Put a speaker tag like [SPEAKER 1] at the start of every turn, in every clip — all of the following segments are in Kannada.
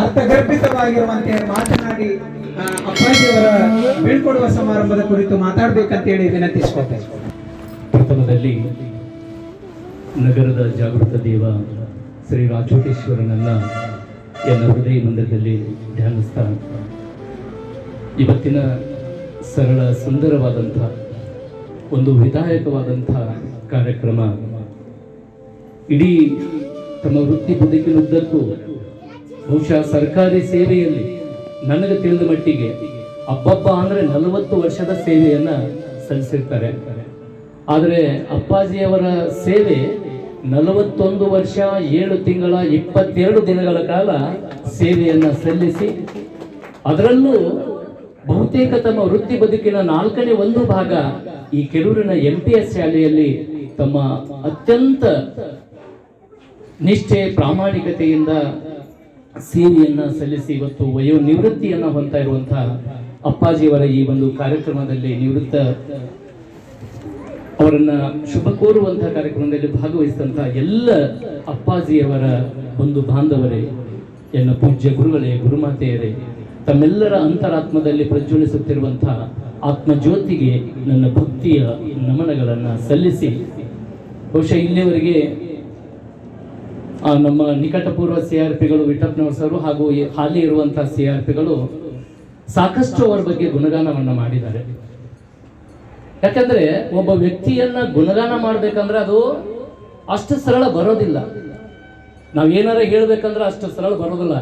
[SPEAKER 1] ಅರ್ಥಗರ್ಭಿತವಾಗಿರುವಂತೆ ಮಾತನಾಡಿ ಅಪ್ಪಾಜಿಯವರ ಬೀಳ್ಕೊಡುವ ಸಮಾರಂಭದ ಕುರಿತು ಮಾತಾಡ್ಬೇಕಂತೇಳಿ ವಿನಂತಿಸ್ಕೊತೇನೆ
[SPEAKER 2] ಪ್ರಥಮದಲ್ಲಿ ನಗರದ ಜಾಗೃತ ದೇವ ಶ್ರೀ ರಾಜೋಟೇಶ್ವರನನ್ನ ಎಲ್ಲ ಹೃದಯ ಮಂದಿರದಲ್ಲಿ ಧ್ಯಾನಿಸ್ತಾ. ಇವತ್ತಿನ ಸರಳ ಸುಂದರವಾದಂಥ ಒಂದು ವಿಧಾಯಕವಾದಂಥ ಕಾರ್ಯಕ್ರಮ ಇಡೀ ತಮ್ಮ ವೃತ್ತಿ ಬದುಕಿನುದ್ದಕ್ಕೂ ಬಹುಶಃ ಸರ್ಕಾರಿ ಸೇವೆಯಲ್ಲಿ ನನಗೆ ತಿಳಿದ ಮಟ್ಟಿಗೆ ಅಪ್ಪಪ್ಪ ಅಂದ್ರೆ ನಲವತ್ತು ವರ್ಷದ ಸೇವೆಯನ್ನ ಸಲ್ಲಿಸಿರ್ತಾರೆ. ಆದರೆ ಅಪ್ಪಾಜಿಯವರ ಸೇವೆ ನಲವತ್ತೊಂದು ವರ್ಷ, ಏಳು ತಿಂಗಳ, ಇಪ್ಪತ್ತೆರಡು ದಿನಗಳ ಕಾಲ ಸೇವೆಯನ್ನ ಸಲ್ಲಿಸಿ, ಅದರಲ್ಲೂ ಬಹುತೇಕ ತಮ್ಮ ವೃತ್ತಿ ಬದುಕಿನ ನಾಲ್ಕನೇ ಒಂದು ಭಾಗ ಈ ಕೆರೂರಿನ ಎಂ ಪಿ ಎಸ್ ಶಾಲೆಯಲ್ಲಿ ತಮ್ಮ ಅತ್ಯಂತ ನಿಷ್ಠೆ, ಪ್ರಾಮಾಣಿಕತೆಯಿಂದ ಸೇವೆಯನ್ನ ಸಲ್ಲಿಸಿ ಇವತ್ತು ವಯೋ ನಿವೃತ್ತಿಯನ್ನ ಹೊಂದ್ತಾ ಇರುವಂತಹ ಅಪ್ಪಾಜಿಯವರ ಈ ಒಂದು ಕಾರ್ಯಕ್ರಮದಲ್ಲಿ ನಿವೃತ್ತ ಅವರನ್ನ ಶುಭ ಕೋರುವಂತಹ ಕಾರ್ಯಕ್ರಮದಲ್ಲಿ ಭಾಗವಹಿಸಿದಂತಹ ಎಲ್ಲ ಅಪ್ಪಾಜಿಯವರ ಒಂದು ಬಾಂಧವರೇ ಎನ್ನ ಪೂಜ್ಯ ಗುರುಗಳೇ ಗುರುಮಾತೆಯರೇ ತಮ್ಮೆಲ್ಲರ ಅಂತರಾತ್ಮದಲ್ಲಿ ಪ್ರಜ್ವಲಿಸುತ್ತಿರುವಂತಹ ಆತ್ಮಜ್ಯೋತಿಗೆ ನನ್ನ ಭಕ್ತಿಯ ನಮನಗಳನ್ನ ಸಲ್ಲಿಸಿ ಬಹುಶಃ ಇಲ್ಲಿಯವರೆಗೆ ಆ, ನಮ್ಮ ನಿಕಟಪೂರ್ವ ಸಿ ಆರ್ ಪಿಗಳು ವಿಠಪ್ಪನವರ್ ಸರ್ ಹಾಗೂ ಹಾಲಿ ಇರುವಂತಹ ಸಿ ಆರ್ ಪಿಗಳು ಸಾಕಷ್ಟು ಅವರ ಬಗ್ಗೆ ಗುಣಗಾನವನ್ನು ಮಾಡಿದ್ದಾರೆ. ಯಾಕಂದ್ರೆ ಒಬ್ಬ ವ್ಯಕ್ತಿಯನ್ನ ಗುಣಗಾನ ಮಾಡ್ಬೇಕಂದ್ರೆ ಅದು ಅಷ್ಟು ಸರಳ ಬರೋದಿಲ್ಲ. ನಾವ್ ಏನಾರ ಹೇಳ್ಬೇಕಂದ್ರೆ ಅಷ್ಟು ಸರಳ ಬರೋದಿಲ್ಲ.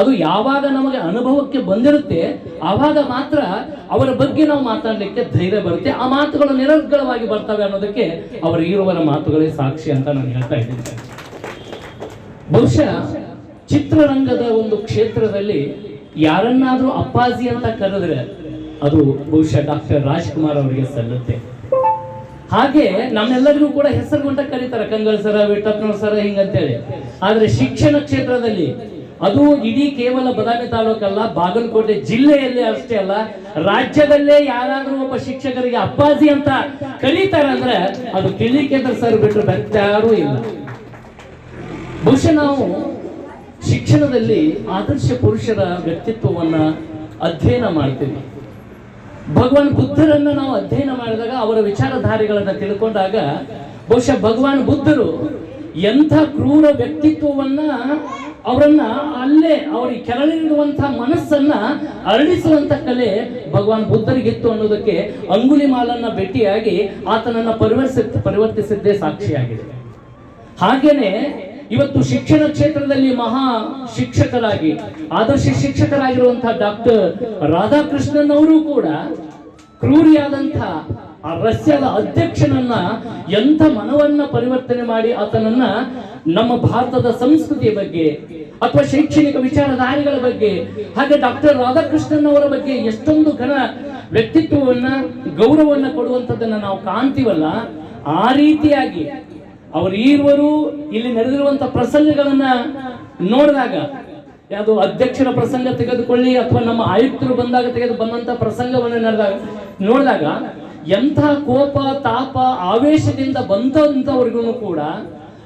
[SPEAKER 2] ಅದು ಯಾವಾಗ ನಮಗೆ ಅನುಭವಕ್ಕೆ ಬಂದಿರುತ್ತೆ, ಆವಾಗ ಮಾತ್ರ ಅವರ ಬಗ್ಗೆ ನಾವು ಮಾತಾಡ್ಲಿಕ್ಕೆ ಧೈರ್ಯ ಬರುತ್ತೆ, ಆ ಮಾತುಗಳು ನಿರರ್ಗಳವಾಗಿ ಬರ್ತವೆ ಅನ್ನೋದಕ್ಕೆ ಅವರ ಇರುವರ ಮಾತುಗಳೇ ಸಾಕ್ಷಿ ಅಂತ ನಾನು ಹೇಳ್ತಾ ಇದ್ದೀನಿ. ಬಹುಶಃ ಚಿತ್ರರಂಗದ ಒಂದು ಕ್ಷೇತ್ರದಲ್ಲಿ ಯಾರನ್ನಾದ್ರೂ ಅಪ್ಪಾಜಿ ಅಂತ ಕರೆದ್ರೆ ಅದು ಬಹುಶಃ ಡಾಕ್ಟರ್ ರಾಜ್ಕುಮಾರ್ ಅವರಿಗೆ ಸಲ್ಲುತ್ತೆ. ಹಾಗೆ ನಮ್ಮೆಲ್ಲರಿಗೂ ಕೂಡ ಹೆಸರುಗೊಂಡ ಕರೀತಾರೆ, ಕಂಗಲ್ ಸರ ವಿಠಪ್ಪನವ್ರ ಸರ ಹಿಂಗಂತೇಳಿ. ಆದ್ರೆ ಶಿಕ್ಷಣ ಕ್ಷೇತ್ರದಲ್ಲಿ ಅದು ಇಡೀ ಕೇವಲ ಬದಾಮಿ ತಾಲೂಕಲ್ಲ, ಬಾಗಲಕೋಟೆ ಜಿಲ್ಲೆಯಲ್ಲೇ ಅಷ್ಟೇ ಅಲ್ಲ, ರಾಜ್ಯದಲ್ಲೇ ಯಾರಾದ್ರೂ ಒಬ್ಬ ಶಿಕ್ಷಕರಿಗೆ ಅಪ್ಪಾಜಿ ಅಂತ ಕರೀತಾರಂದ್ರೆ ಅದು ಕಿಳಿಕೇಂದ್ರ ಸರ್ ಬಿಟ್ಟರೆ ಯಾರೂ ಇಲ್ಲ. ಬಹುಶಃ ನಾವು ಶಿಕ್ಷಣದಲ್ಲಿ ಆದರ್ಶ ಪುರುಷರ ವ್ಯಕ್ತಿತ್ವವನ್ನ ಅಧ್ಯಯನ ಮಾಡ್ತೀವಿ. ಭಗವಾನ್ ಬುದ್ಧರನ್ನ ನಾವು ಅಧ್ಯಯನ ಮಾಡಿದಾಗ ಅವರ ವಿಚಾರಧಾರೆಗಳನ್ನು ತಿಳ್ಕೊಂಡಾಗ ಬಹುಶಃ ಭಗವಾನ್ ಬುದ್ಧರು ಎಂಥ ಕ್ರೂರ ವ್ಯಕ್ತಿತ್ವವನ್ನ ಅವರನ್ನ ಅಲ್ಲೇ ಅವರಿಗೆ ಕೆರಳಿರುವಂತಹ ಮನಸ್ಸನ್ನ ಅರಳಿಸುವಂತ ಕಲೆ ಭಗವಾನ್ ಬುದ್ಧರಿಗಿತ್ತು ಅನ್ನೋದಕ್ಕೆ ಅಂಗುಲಿ ಮಾಲನ್ನ ಭೇಟಿಯಾಗಿ ಆತನನ್ನ ಪರಿವರ್ತಿಸ ಪರಿವರ್ತಿಸಿದ್ದೇ ಸಾಕ್ಷಿಯಾಗಿದೆ. ಹಾಗೇನೆ ಇವತ್ತು ಶಿಕ್ಷಣ ಕ್ಷೇತ್ರದಲ್ಲಿ ಮಹಾ ಶಿಕ್ಷಕರಾಗಿ, ಆದರ್ಶ ಶಿಕ್ಷಕರಾಗಿರುವಂತಹ ಡಾಕ್ಟರ್ ರಾಧಾಕೃಷ್ಣನ್ ಅವರು ಕೂಡ ಕ್ರೂರಿಯಾದಂತಹ ಆ ರಷ್ಯಾದ ಅಧ್ಯಕ್ಷನನ್ನ ಎಂಥ ಮನವನ್ನ ಪರಿವರ್ತನೆ ಮಾಡಿ ಆತನನ್ನ ನಮ್ಮ ಭಾರತದ ಸಂಸ್ಕೃತಿಯ ಬಗ್ಗೆ ಅಥವಾ ಶೈಕ್ಷಣಿಕ ವಿಚಾರಧಾರಿಗಳ ಬಗ್ಗೆ, ಹಾಗೆ ಡಾಕ್ಟರ್ ರಾಧಾಕೃಷ್ಣನ್ ಅವರ ಬಗ್ಗೆ ಎಷ್ಟೊಂದು ಘನ ವ್ಯಕ್ತಿತ್ವವನ್ನ, ಗೌರವವನ್ನ ಕೊಡುವಂಥದ್ದನ್ನ ನಾವು ಕಾಣ್ತೀವಲ್ಲ, ಆ ರೀತಿಯಾಗಿ ಅವರು ಈರುವರು ಇಲ್ಲಿ ನಡೆದಿರುವಂತ ಪ್ರಸಂಗಗಳನ್ನ ನೋಡಿದಾಗ, ಯಾವುದು ಅಧ್ಯಕ್ಷರ ಪ್ರಸಂಗ ತೆಗೆದುಕೊಳ್ಳಿ ಅಥವಾ ನಮ್ಮ ಆಯುಕ್ತರು ಬಂದಾಗ ತೆಗೆದು ಬಂದಂತ ಪ್ರಸಂಗವನ್ನು ನಡೆದಾಗ ನೋಡಿದಾಗ, ಎಂಥ ಕೋಪ, ತಾಪ, ಆವೇಶದಿಂದ ಬಂದಂಥವ್ರಿಗೂ ಕೂಡ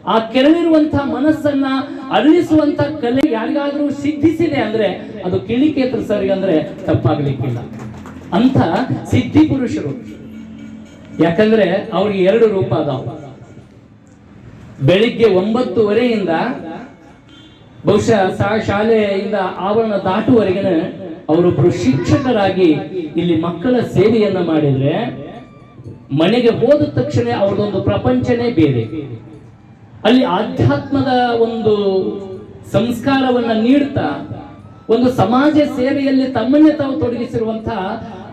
[SPEAKER 2] ಆ ಕೆರಳಿರುವಂತಹ ಮನಸ್ಸನ್ನ ಅರಳಿಸುವಂತ ಕಲೆ ಯಾರಿಗಾದ್ರೂ ಸಿದ್ಧಿಸಿದೆ ಅಂದ್ರೆ ಅದು ಕಿಳಿಕೇತ್ರ ಸರಿಗೆ ಅಂದ್ರೆ ತಪ್ಪಾಗ್ಲಿಕ್ಕಿಲ್ಲ. ಅಂತ ಸಿದ್ಧಿ ಪುರುಷರು. ಯಾಕಂದ್ರೆ ಅವ್ರಿಗೆ ಎರಡು ರೂಪ ಅದಾವ. ಬೆಳಿಗ್ಗೆ ಒಂಬತ್ತುವರೆಯಿಂದ ಬಹುಶಃ ಶಾಲೆಯಿಂದ ಆವರಣ ದಾಟುವರೆಗಿನ ಅವರೊಬ್ಬರು ಶಿಕ್ಷಕರಾಗಿ ಇಲ್ಲಿ ಮಕ್ಕಳ ಸೇವೆಯನ್ನ ಮಾಡಿದ್ರೆ ಮನೆಗೆ ಹೋದ ತಕ್ಷಣ ಅವ್ರದೊಂದು ಪ್ರಪಂಚನೇ ಬೇರೆ. ಅಲ್ಲಿ ಆಧ್ಯಾತ್ಮದ ಒಂದು ಸಂಸ್ಕಾರವನ್ನ ನೀಡ್ತಾ, ಒಂದು ಸಮಾಜ ಸೇವೆಯಲ್ಲಿ ತಮ್ಮನ್ನೇ ತಾವು ತೊಡಗಿಸಿರುವಂತಹ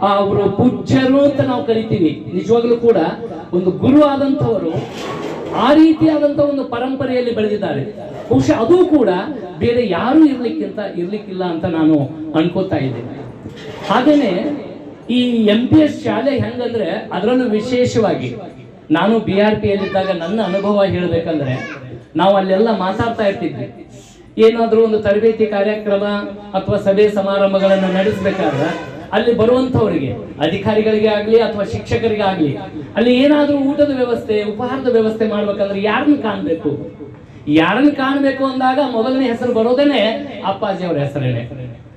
[SPEAKER 2] ಅವರು ಪೂಜ್ಯರು ಅಂತ ನಾವು ಕರಿತೀವಿ. ನಿಜವಾಗ್ಲೂ ಕೂಡ ಒಂದು ಗುರು ಆದಂಥವರು ಆ ರೀತಿಯಾದಂತ ಒಂದು ಪರಂಪರೆಯಲ್ಲಿ ಬೆಳೆದಿದ್ದಾರೆ. ಬಹುಶಃ ಅದು ಕೂಡ ಬೇರೆ ಯಾರು ಇರ್ಲಿಕ್ಕಿಂತ ಇರ್ಲಿಕ್ಕಿಲ್ಲ ಅಂತ ನಾನು ಅನ್ಕೋತಾ ಇದ್ದೇನೆ. ಹಾಗೇನೆ ಈ ಎಂ ಪಿ ಎಸ್ ಶಾಲೆ ಹೆಂಗಂದ್ರೆ ಅದರಲ್ಲೂ ವಿಶೇಷವಾಗಿ ನಾನು ಬಿ ಆರ್ ಪಿ ನನ್ನ ಅನುಭವ ಹೇಳ್ಬೇಕಂದ್ರೆ ನಾವು ಅಲ್ಲೆಲ್ಲ ಮಾತಾಡ್ತಾ ಇರ್ತಿದ್ವಿ. ಏನಾದರೂ ಒಂದು ತರಬೇತಿ ಕಾರ್ಯಕ್ರಮ ಅಥವಾ ಸಭೆ ಸಮಾರಂಭಗಳನ್ನು ನಡೆಸಬೇಕಾದ್ರೆ ಅಲ್ಲಿ ಬರುವಂತವರಿಗೆ ಅಧಿಕಾರಿಗಳಿಗೆ ಆಗ್ಲಿ ಅಥವಾ ಶಿಕ್ಷಕರಿಗೆ ಆಗ್ಲಿ, ಅಲ್ಲಿ ಏನಾದ್ರೂ ಊಟದ ವ್ಯವಸ್ಥೆ, ಉಪಹಾರದ ವ್ಯವಸ್ಥೆ ಮಾಡ್ಬೇಕಂದ್ರೆ ಯಾರನ್ನ ಕಾಣಬೇಕು? ಯಾರನ್ನ ಕಾಣಬೇಕು ಅಂದಾಗ ಮೊದಲನೇ ಹೆಸರು ಬರೋದೇನೆ ಅಪ್ಪಾಜಿ ಅವರ ಹೆಸರೇನೆ.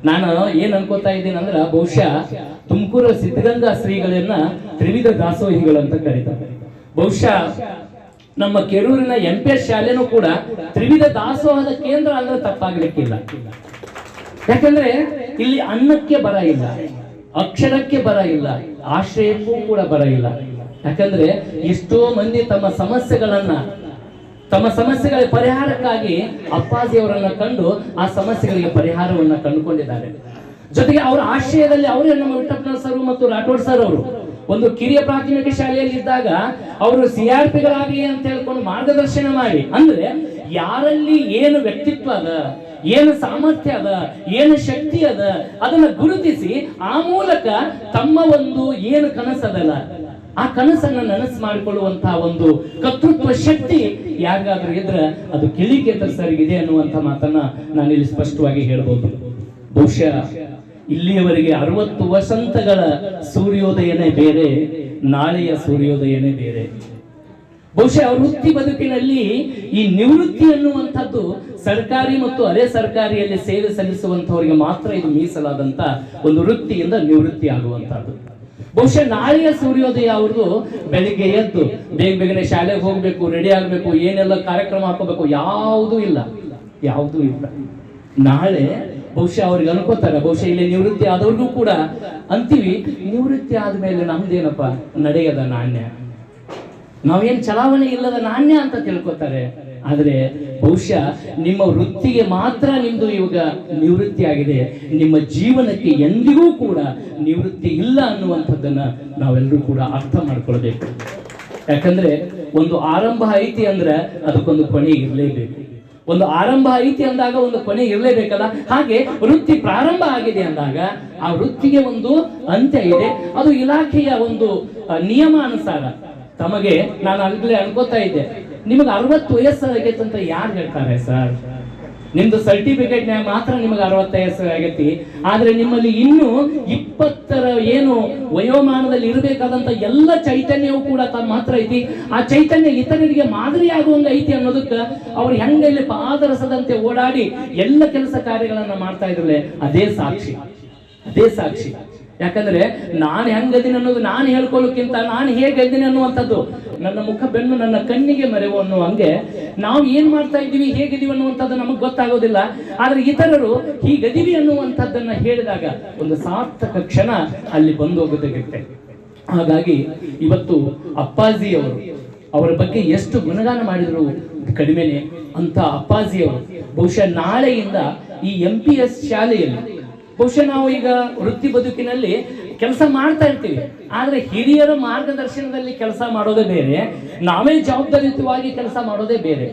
[SPEAKER 2] ನಾನು ಏನ್ ಅನ್ಕೋತಾ ಇದ್ದೀನಿ ಅಂದ್ರೆ ಬಹುಶಃ ತುಮಕೂರು ಸಿದ್ಧಗಂಗಾ ಶ್ರೀಗಳನ್ನ ತ್ರಿವಿಧ ದಾಸೋಹಿಗಳು ಅಂತ ಕರೀತಾರೆ. ಬಹುಶಃ ನಮ್ಮ ಕೆರೂರಿನ ಎಂ ಪಿ ಎಸ್ ಶಾಲೆನೂ ಕೂಡ ತ್ರಿವಿಧ ದಾಸೋಹದ ಕೇಂದ್ರ ಅಂದ್ರೆ ತಪ್ಪಾಗ್ಲಿಕ್ಕಿಲ್ಲ. ಯಾಕಂದ್ರೆ ಇಲ್ಲಿ ಅನ್ನಕ್ಕೆ ಬರ ಇಲ್ಲ. ಅಕ್ಷರಕ್ಕೆ ಬರ ಇಲ್ಲ, ಆಶ್ರಯಕ್ಕೂ ಕೂಡ ಬರ ಇಲ್ಲ. ಯಾಕಂದ್ರೆ ಎಷ್ಟೋ ಮಂದಿ ತಮ್ಮ ಸಮಸ್ಯೆಗಳನ್ನ, ತಮ್ಮ ಸಮಸ್ಯೆಗಳ ಪರಿಹಾರಕ್ಕಾಗಿ ಅಪ್ಪಾಜಿಯವರನ್ನ ಕಂಡು ಆ ಸಮಸ್ಯೆಗಳಿಗೆ ಪರಿಹಾರವನ್ನ ಕಂಡುಕೊಂಡಿದ್ದಾರೆ. ಜೊತೆಗೆ ಅವರ ಆಶ್ರಯದಲ್ಲಿ ಅವರೇ ನಮ್ಮ ವಿಠಪ್ಪನ ಸರ್ ಮತ್ತು ರಾಠೋಡ್ ಸರ್ ಅವರು ಒಂದು ಕಿರಿಯ ಪ್ರಾಥಮಿಕ ಶಾಲೆಯಲ್ಲಿ ಇದ್ದಾಗ ಅವರು ಸಿ ಆರ್ ಪಿಗಳಾಗಿ ಅಂತ ಹೇಳ್ಕೊಂಡು ಮಾರ್ಗದರ್ಶನ ಮಾಡಿ. ಅಂದ್ರೆ ಯಾರಲ್ಲಿ ಏನು ವ್ಯಕ್ತಿತ್ವ ಅದ ಏನು ಸಾಮರ್ಥ್ಯ ಅದ, ಏನು ಶಕ್ತಿ ಅದ, ಅದನ್ನ ಗುರುತಿಸಿ ಆ ಮೂಲಕ ತಮ್ಮ ಒಂದು ಏನು ಕನಸದಲ್ಲ, ಆ ಕನಸನ್ನ ನನಸು ಮಾಡಿಕೊಳ್ಳುವಂತಹ ಒಂದು ಕರ್ತೃತ್ವ ಶಕ್ತಿ ಯಾರಿಗಾದ್ರೂ ಇದ್ರೆ ಅದು ಕಿಳಿಕೇತರ ಸರಿಗಿದೆ ಅನ್ನುವಂಥ ಮಾತನ್ನ ನಾನು ಇಲ್ಲಿ ಸ್ಪಷ್ಟವಾಗಿ ಹೇಳ್ಬೋದು. ಬಹುಶಃ ಇಲ್ಲಿಯವರೆಗೆ ಅರವತ್ತು ವಸಂತಗಳ ಸೂರ್ಯೋದಯನೇ ಬೇರೆ, ನಾಳೆಯ ಸೂರ್ಯೋದಯನೇ ಬೇರೆ. ಬಹುಶಃ ವೃತ್ತಿ ಬದುಕಿನಲ್ಲಿ ಈ ನಿವೃತ್ತಿ ಅನ್ನುವಂಥದ್ದು ಸರ್ಕಾರಿ ಮತ್ತು ಅರೆ ಸರ್ಕಾರಿಯಲ್ಲಿ ಸೇವೆ ಸಲ್ಲಿಸುವಂತವರಿಗೆ ಮಾತ್ರ ಇದು ಮೀಸಲಾದಂತ ಒಂದು ವೃತ್ತಿಯಿಂದ ನಿವೃತ್ತಿ ಆಗುವಂತಹದ್ದು ಬಹುಶಃ ನಾಳೆಯ ಸೂರ್ಯೋದಯ ಅವ್ರದ್ದು ಬೆಳಿಗ್ಗೆ ಎದ್ದು ಬೇಗ ಬೇಗನೆ ಶಾಲೆಗೆ ಹೋಗ್ಬೇಕು ರೆಡಿ ಆಗ್ಬೇಕು, ಏನೆಲ್ಲ ಕಾರ್ಯಕ್ರಮ ಹಾಕೋಬೇಕು ಯಾವುದೂ ಇಲ್ಲ. ಯಾವುದೂ ಇಲ್ಲ. ನಾಳೆ ಬಹುಶಃ ಅವ್ರಿಗೆ ಅನ್ಕೋತಾರೆ, ಬಹುಶಃ ಇಲ್ಲಿ ನಿವೃತ್ತಿ ಆದವ್ರಿಗೂ ಕೂಡ. ಅಂತೀವಿ, ನಿವೃತ್ತಿ ಆದ್ಮೇಲೆ ನಮ್ದೇನಪ್ಪ, ನಡೆಯದ ನಾಣ್ಯ. ನಾವೇನ್ ಚಲಾವಣೆ ಇಲ್ಲದ ನಾಣ್ಯ ಅಂತ ತಿಳ್ಕೊತಾರೆ. ಆದ್ರೆ ಬಹುಶಃ ನಿಮ್ಮ ವೃತ್ತಿಗೆ ಮಾತ್ರ ನಿಮ್ಮದು ಇವಾಗ ನಿವೃತ್ತಿ ಆಗಿದೆ. ನಿಮ್ಮ ಜೀವನಕ್ಕೆ ಎಂದಿಗೂ ಕೂಡ ನಿವೃತ್ತಿ ಇಲ್ಲ ಅನ್ನುವಂಥದ್ದನ್ನು ನಾವೆಲ್ಲರೂ ಕೂಡ ಅರ್ಥ ಮಾಡ್ಕೊಳ್ಬೇಕು. ಯಾಕಂದ್ರೆ ಒಂದು ಆರಂಭ ಐತಿ ಅಂದ್ರೆ ಅದಕ್ಕೊಂದು ಕೊನೆ ಇರಲೇಬೇಕು. ಒಂದು ಆರಂಭ ಐತಿ ಅಂದಾಗ ಒಂದು ಕೊನೆ ಇರಲೇಬೇಕಲ್ಲ? ಹಾಗೆ ವೃತ್ತಿ ಪ್ರಾರಂಭ ಆಗಿದೆ ಅಂದಾಗ ಆ ವೃತ್ತಿಗೆ ಒಂದು ಅಂತ್ಯ ಇದೆ. ಅದು ಇಲಾಖೆಯ ಒಂದು ನಿಯಮ ಅನುಸಾರ ತಮಗೆ ನಾನು ಆಗ್ಲೇ ಅನ್ಕೋತಾ ಇದ್ದೆ. ನಿಮಗೆ ಅರವತ್ತು ವಯಸ್ಸು ಆಗೈತೆ ಅಂತ ಯಾರು ಹೇಳ್ತಾರೆ ಸರ್? ನಿಮ್ದು ಸರ್ಟಿಫಿಕೇಟ್ ಮಾತ್ರ ನಿಮಗೆ ಅರವತ್ತು ವಯಸ್ಸು ಆಗೈತಿ. ಆದ್ರೆ ನಿಮ್ಮಲ್ಲಿ ಇನ್ನೂ ಇಪ್ಪತ್ತರ ಏನು ವಯೋಮಾನದಲ್ಲಿ ಇರಬೇಕಾದಂತ ಎಲ್ಲ ಚೈತನ್ಯವು ಕೂಡ ತಮ್ಮ ಮಾತ್ರ ಐತಿ. ಆ ಚೈತನ್ಯ ಇತರರಿಗೆ ಮಾದರಿ ಆಗುವಂಗ ಐತಿ ಅನ್ನೋದಕ್ಕೆ ಅವ್ರು ಹೆಂಗ ಇಲ್ಲಿ ಪಾದರಸದಂತೆ ಓಡಾಡಿ ಎಲ್ಲ ಕೆಲಸ ಕಾರ್ಯಗಳನ್ನ ಮಾಡ್ತಾ ಇದ್ರಲ್ಲೇ. ಅದೇ ಸಾಕ್ಷಿ. ಅದೇ ಸಾಕ್ಷಿ. ಯಾಕಂದ್ರೆ ನಾನು ಹೆಂಗದೀನಿ ಅನ್ನೋದು ನಾನು ಹೇಳ್ಕೊಳ್ಳೋಕ್ಕಿಂತ ನಾನು ಹೇಗದೀನಿ ಅನ್ನುವಂಥದ್ದು ನನ್ನ ಮುಖ ಬೆನ್ನು ನನ್ನ ಕಣ್ಣಿಗೆ ಮರೆವು ಅನ್ನೋ ಹಂಗೆ ನಾವು ಏನ್ ಮಾಡ್ತಾ ಇದ್ದೀವಿ ಹೇಗಿದೀವಿ ಅನ್ನುವಂಥದ್ದು ನಮಗೆ ಗೊತ್ತಾಗೋದಿಲ್ಲ. ಆದ್ರೆ ಇತರರು ಹೀಗದೀವಿ ಅನ್ನುವಂಥದ್ದನ್ನ ಹೇಳಿದಾಗ ಒಂದು ಸಾರ್ಥಕ ಕ್ಷಣ ಅಲ್ಲಿ ಬಂದು ಹೋಗುತ್ತೆ ಹಾಗಾಗಿ ಇವತ್ತು ಅಪ್ಪಾಜಿಯವರು ಅವರ ಬಗ್ಗೆ ಎಷ್ಟು ಗುಣಗಾನ ಮಾಡಿದ್ರು ಕಡಿಮೆನೆ ಅಂತ ಅಪ್ಪಾಜಿಯವರು. ಬಹುಶಃ ನಾಳೆಯಿಂದ ಈ ಎಂ ಪಿ ಎಸ್ ಶಾಲೆಯಲ್ಲಿ ಬಹುಶಃ ನಾವು ಈಗ ವೃತ್ತಿ ಬದುಕಿನಲ್ಲಿ ಕೆಲಸ ಮಾಡ್ತಾ ಇರ್ತೀವಿ. ಆದರೆ ಹಿರಿಯರ ಮಾರ್ಗದರ್ಶನದಲ್ಲಿ ಕೆಲಸ ಮಾಡೋದೇ ಬೇರೆ. ನಾವೇ ಜವಾಬ್ದಾರಿಯುತವಾಗಿ ಕೆಲಸ ಮಾಡೋದೇ ಬೇರೆ.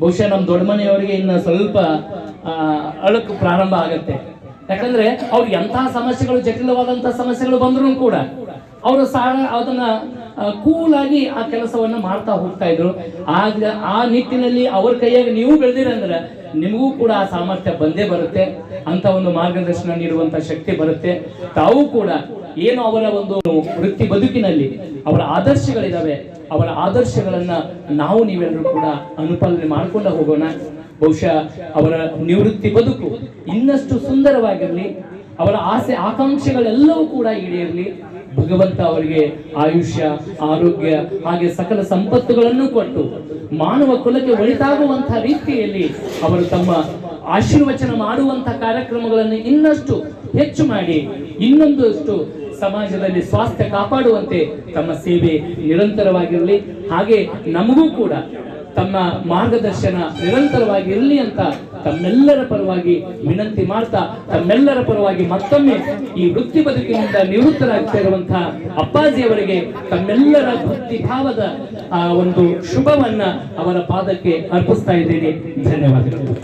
[SPEAKER 2] ಬಹುಶಃ ನಮ್ಮ ದೊಡ್ಡ ಮನೆಯವರಿಗೆ ಇನ್ನು ಸ್ವಲ್ಪ ಅಳಕು ಪ್ರಾರಂಭ ಆಗತ್ತೆ. ಯಾಕಂದ್ರೆ ಅವ್ರು ಎಂತಹ ಸಮಸ್ಯೆಗಳು, ಜಟಿಲವಾದಂತಹ ಸಮಸ್ಯೆಗಳು ಬಂದ್ರು ಕೂಡ, ಅವರು ಸಾರ, ಅದನ್ನ ಕೂಲ್ ಆಗಿ ಆ ಕೆಲಸವನ್ನ ಮಾಡ್ತಾ ಹೋಗ್ತಾ ಇದ್ರು. ಆಗ ಆ ನಿಟ್ಟಿನಲ್ಲಿ ಅವ್ರ ಕೈಯಾಗ ನೀವು ಬೆಳೆದಿರಂದ್ರೆ ನಿಮಗೂ ಕೂಡ ಆ ಸಾಮರ್ಥ್ಯ ಬಂದೇ ಬರುತ್ತೆ. ಅಂತ ಒಂದು ಮಾರ್ಗದರ್ಶನ ನೀಡುವಂತ ಶಕ್ತಿ ಬರುತ್ತೆ. ತಾವು ಕೂಡ ಏನು ಅವರ ಒಂದು ವೃತ್ತಿ ಬದುಕಿನಲ್ಲಿ ಅವರ ಆದರ್ಶಗಳಿದಾವೆ, ಅವರ ಆದರ್ಶಗಳನ್ನ ನಾವು ನೀವೆಲ್ಲರೂ ಕೂಡ ಅನುಪಾಲನೆ ಮಾಡ್ಕೊಂಡ ಹೋಗೋಣ. ಬಹುಶಃ ಅವರ ನಿವೃತ್ತಿ ಬದುಕು ಇನ್ನಷ್ಟು ಸುಂದರವಾಗಿರಲಿ, ಅವರ ಆಸೆ, ಆಕಾಂಕ್ಷೆಗಳೆಲ್ಲವೂ ಕೂಡ ಈಡೇರಲಿ. ಭಗವಂತ ಅವರಿಗೆ ಆಯುಷ್ಯ, ಆರೋಗ್ಯ ಹಾಗೆ ಸಕಲ ಸಂಪತ್ತುಗಳನ್ನು ಕೊಟ್ಟು ಮಾನವ ಕುಲಕ್ಕೆ ಒಳಿತಾಗುವಂತಹ ರೀತಿಯಲ್ಲಿ ಅವರು ತಮ್ಮ ಆಶೀರ್ವಚನ ಮಾಡುವಂತಹ ಕಾರ್ಯಕ್ರಮಗಳನ್ನು ಇನ್ನಷ್ಟು ಹೆಚ್ಚು ಮಾಡಿ, ಇನ್ನೊಂದಷ್ಟು ಸಮಾಜದಲ್ಲಿ ಸ್ವಾಸ್ಥ್ಯ ಕಾಪಾಡುವಂತೆ ತಮ್ಮ ಸೇವೆ ನಿರಂತರವಾಗಿರಲಿ. ಹಾಗೆ ನಮಗೂ ಕೂಡ ತಮ್ಮ ಮಾರ್ಗದರ್ಶನ ನಿರಂತರವಾಗಿ ಇರಲಿ ಅಂತ ತಮ್ಮೆಲ್ಲರ ಪರವಾಗಿ ವಿನಂತಿ ಮಾಡ್ತಾ, ತಮ್ಮೆಲ್ಲರ ಪರವಾಗಿ ಮತ್ತೊಮ್ಮೆ ಈ ವೃತ್ತಿ ಬದುಕಿನಿಂದ ನಿವೃತ್ತರಾಗ್ತಾ ಇರುವಂತಹ ಅಪ್ಪಾಜಿಯವರಿಗೆ ತಮ್ಮೆಲ್ಲರ ಭಕ್ತಿ ಭಾವದ, ಆ, ಒಂದು ಶುಭವನ್ನ ಅವರ ಪಾದಕ್ಕೆ ಅರ್ಪಿಸ್ತಾ ಇದ್ದೇನೆ. ಧನ್ಯವಾದಗಳು.